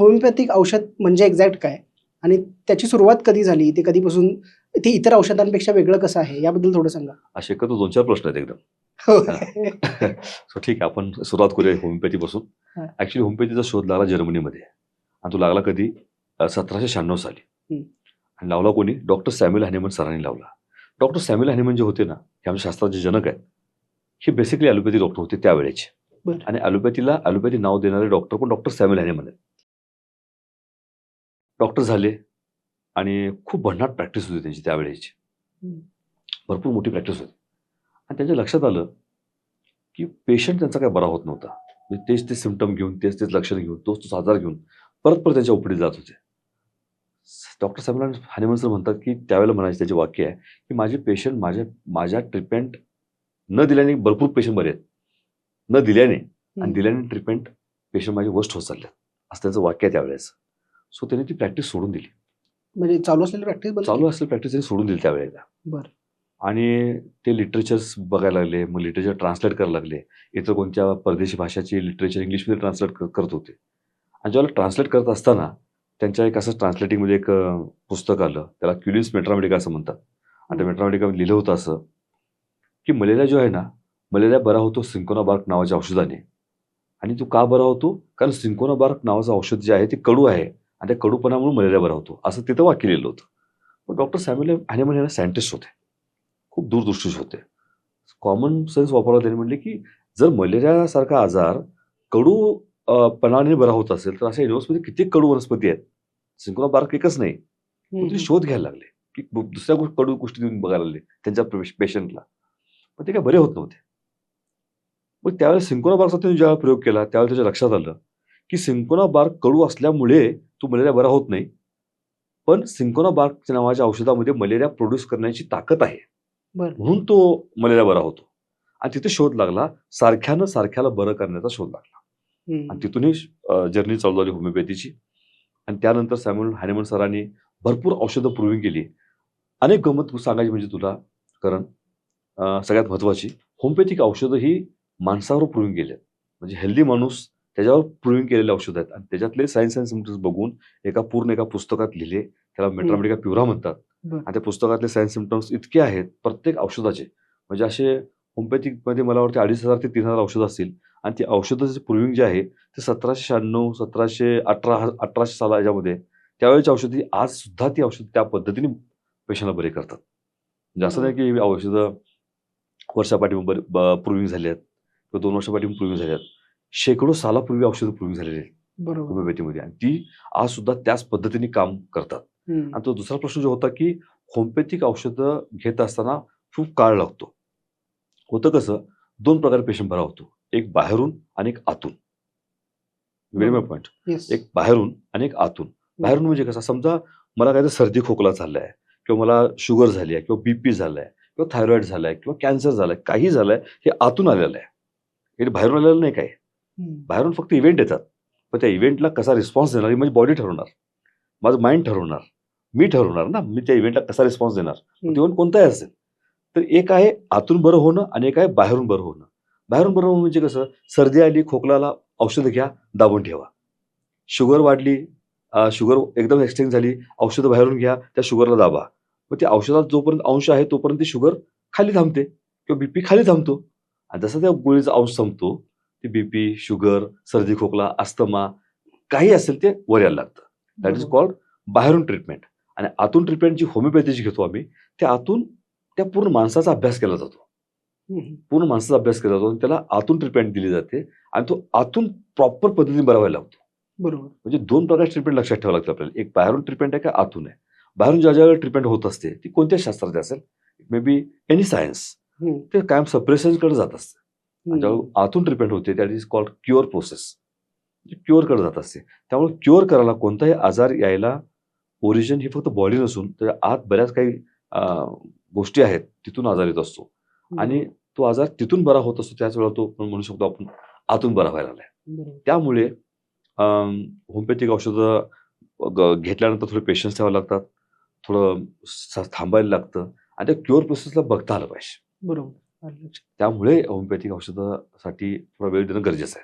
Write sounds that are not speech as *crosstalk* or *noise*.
Homeopathic औषध म्हणजे exact काय? आणि त्याची सुरुवात कधी झाली? ते कधीपासून ते इतर औषधांपेक्षा वेगळं कसं आहे? याबद्दल थोडं सांगा. असे एकत्र दोन चार प्रश्न आहेत एकदम. हो. सो *laughs* ठीक आहे. आपण सुरुवात करूया होमिओपॅथी पासून. ऍक्च्युली होमिओपॅथीचा शोध लागला जर्मनीमध्ये. आणि तो लागला कधी? सतराशे शहाण्णव साली. आणि लावला कोणी? डॉक्टर सॅम्युल हॅनिमन सरांनी लावला. डॉक्टर सॅम्युल हॅनिमन जे होते ना हे आमच्या शास्त्राचे जनक आहेत हे बेसिकली ॲलोपॅथी डॉक्टर होते त्यावेळेचे. आणि ॲलोपॅथीला ॲलोपॅथी नाव देणारे डॉक्टर पण डॉक्टर सॅम्युल हॅनिमन आहेत. डॉक्टर झाले आणि खूप भन्नाट प्रॅक्टिस होती त्यांची त्यावेळेची. भरपूर मोठी प्रॅक्टिस होती. आणि त्यांच्या लक्षात आलं की पेशंट त्यांचा काय बरा होत नव्हता. म्हणजे तेच ते सिमटम घेऊन तेच तेच लक्षण घेऊन तोच तोच आजार घेऊन परत परत त्यांच्या उपडीत जात होते. डॉक्टर साहेबांना हनुमान सर म्हणतात की त्यावेळेला म्हणायचे त्याचे वाक्य आहे की माझे पेशंट माझ्या माझ्या ट्रीटमेंट न दिल्याने भरपूर पेशंट बरे आहेत. न दिल्याने आणि दिल्याने ट्रीटमेंट पेशंट माझे वर्स्ट होत चालले असं त्यांचं वाक्य आहे त्यावेळेस सो त्यांनी ती प्रॅक्टिस सोडून दिली. म्हणजे चालू असलेली प्रॅक्टिस चालू असलेली प्रॅक्टिस त्यांनी सोडून दिली त्यावेळेला बरं. आणि ते लिटरेचर्स बघायला लागले मग लिटरेचर ट्रान्सलेट करायला लागले. इतर कोणत्या परदेशी भाषाची लिटरेचर इंग्लिशमध्ये ट्रान्सलेट करत होते. आणि ज्यावेळेला ट्रान्सलेट करत असताना त्यांच्या एक असं ट्रान्सलेटिंगमध्ये एक अं, पुस्तक आलं. त्याला क्युलिन्स मेट्रामेडिका असं म्हणतात. आणि त्या मेट्रामेडिकामध्ये लिहिलं होतं असं की मलेरिया जो आहे ना मलेरिया बरा होतो सिंकोना बार्क नावाच्या औषधाने. आणि तो का बरा होतो? कारण सिंकोना बार्क नावाचं औषध जे आहे ते कडू आहे. आणि त्या कडूपणामुळे मलेरिया बरा होतो. असं तिथं वाक्य लिहिलं होतं. पण डॉक्टर सॅम्युल हॅनेमन हे सायंटिस्ट होते. खूप दूरदृष्टीचे होते. कॉमन सेन्स वापरला त्यांनी म्हणले की जर मलेरियासारखा आजार कडू पणाने बरा होत असेल तर अशा युनिव्हर्समध्ये किती कडू वनस्पती आहेत? सिंकोना बार्क एकच नाही. शोध घ्यायला लागले. की दुसऱ्या कडू गोष्टी देऊन बघायला लागले त्यांच्या पेशंटला. पण ते काय बरे होत नव्हते. मग त्यावेळेस सिंकोना बार्कचा त्यांनी ज्यावेळेला प्रयोग केला त्यावेळेला त्याच्या लक्षात आलं की सिंकोना बार्क कडू असल्यामुळे तो मलेरिया बरा होत नाही. पण सिंकोना बार्क नावाच्या औषधामध्ये मलेरिया प्रोड्यूस करण्याची ताकद आहे. म्हणून तो मलेरिया बरा होतो. आणि तिथे शोध लागला सारख्यानं सारख्याला बरं करण्याचा शोध लागला. आणि तिथूनही जर्नी चालू झाली होमिओपॅथीची आणि त्यानंतर सॅम्युल हॅनेमन सरांनी भरपूर औषधं प्रूव्हिंग केली. अनेक गमत सांगायची म्हणजे तुला कारण सगळ्यात महत्त्वाची होमिओपॅथिक औषधं ही माणसावर प्रूव्हिंग केली आहेत. म्हणजे हेल्दी माणूस त्याच्यावर प्रूव्हिंग केलेले औषध आहेत. आणि त्याच्यातले सायन्स अँड सिम्टम्स बघून एका पूर्ण एका पुस्तकात लिहिले. त्याला मेट्रामेडिका प्युरा म्हणतात. आणि त्या पुस्तकातले सायन्स सिम्टम्स इतके आहेत प्रत्येक औषधाचे. म्हणजे असे होमिओपॅथिकमध्ये मला वाटते अडीच हजार ते तीन हजार औषधं असतील. आणि ती औषधाचे प्रूव्हिंग जे आहे ते सतराशे शहाण्णव सतराशे अठरा अठराशे साला याच्यामध्ये त्यावेळेची औषधी आज सुद्धा ती औषध त्या पद्धतीने पेशंटला बरे करतात. म्हणजे असं नाही की ही औषधं वर्षापाठी प्रूव्हिंग झाली आहेत किंवा दोन वर्षापाठी प्रूव्हिंग झाली आहेत शेकडो सालापूर्वी औषधं प्रूव्हिंग झालेली आहेत. बरोबर. होमिओपॅथीमध्ये आणि ती आज सुद्धा त्याच पद्धतीने काम करतात. आणि तो दुसरा प्रश्न जो होता की होमिओपॅथिक औषधं घेत असताना खूप काळ लागतो. होतं कसं? दोन प्रकारे पेशंट बरा होतो. एक बाहेरून आणि एक आतून. My point Yes. एक बाहेरून आणि एक आतून. बाहेरून म्हणजे कसं? समजा मला काहीतरी सर्दी खोकला झालाय किंवा मला शुगर झाली आहे किंवा बीपी झालाय किंवा थायरॉइड झालाय किंवा कॅन्सर झालाय काही झालंय हे आतून आलेलं आहे. हे बाहेरून आलेलं नाही काय. बाहेरून फक्त इव्हेंट येतात. पण त्या इव्हेंटला कसा रिस्पॉन्स देणार ही माझी बॉडी ठरवणार. माझं माइंड ठरवणार. मी ठरवणार ना मी त्या इव्हेंटला कसा रिस्पॉन्स देणार. इव्हेंट कोणताही असेल. तर एक आहे आतून बरं होणं आणि एक आहे बाहेरून बरं होणं. बाहेरून बरं होणं म्हणजे कसं? सर्दी आली खोकलाला औषधं घ्या दाबून ठेवा. शुगर वाढली शुगर एकदम एक्सटेंड झाली औषधं बाहेरून घ्या त्या शुगरला दाबा. मग त्या औषधात जोपर्यंत अंश आहे तोपर्यंत ती शुगर खाली थांबते. किंवा बीपी खाली थांबतो. आणि जसं त्या गोळीचा अंश संपतो ते बीपी शुगर सर्दी खोकला अस्थमा काही असेल ते वर यायला लागतं. That is. कॉल्ड बाहेरून ट्रीटमेंट आणि आतून ट्रीटमेंट जी होमिओपॅथीची घेतो आम्ही त्या आतून त्या पूर्ण माणसाचा अभ्यास केला जातो. पूर्ण माणसाचा अभ्यास केला जातो आणि त्याला आतून ट्रीटमेंट दिली जाते आणि तो आतून प्रॉपर पद्धतीने बरा व्हायला लागतो बरोबर. म्हणजे दोन प्रकारची ट्रीटमेंट लक्षात ठेवावं लागतं आपल्याला. एक बाहेरून ट्रीटमेंट आहे का? आतून आहे. बाहेरून ज्या ज्या ट्रीटमेंट होत असते ती कोणत्या शास्त्राची असेल. Maybe any science. ते कायम सप्रेशनकडे जात असते. ज्यावेळी आतून ट्रीटमेंट होते that is called cure process क्युअरकडे जात असते. त्यामुळे क्युअर करायला कोणताही आजार यायला ओरिजिन ही फक्त बॉडी नसून तर आत बऱ्याच काही गोष्टी आहेत तिथून आजार येत असतो. आणि तो आजार तिथून बरा होत असतो त्याच वेळेला तो आपण म्हणू शकतो आपण आतून बरा व्हायला लागलाय. त्यामुळे होमिओपॅथिक औषधं घेतल्यानंतर थोडे पेशन्स ठेवावे लागतात थोडं थांबायला लागतं आणि त्या क्युअर प्रोसेसला बघता आलं पाहिजे. बरोबर. त्यामुळे होमिओपॅथिक औषधासाठी थोडा वेळ देणं गरजेचं आहे.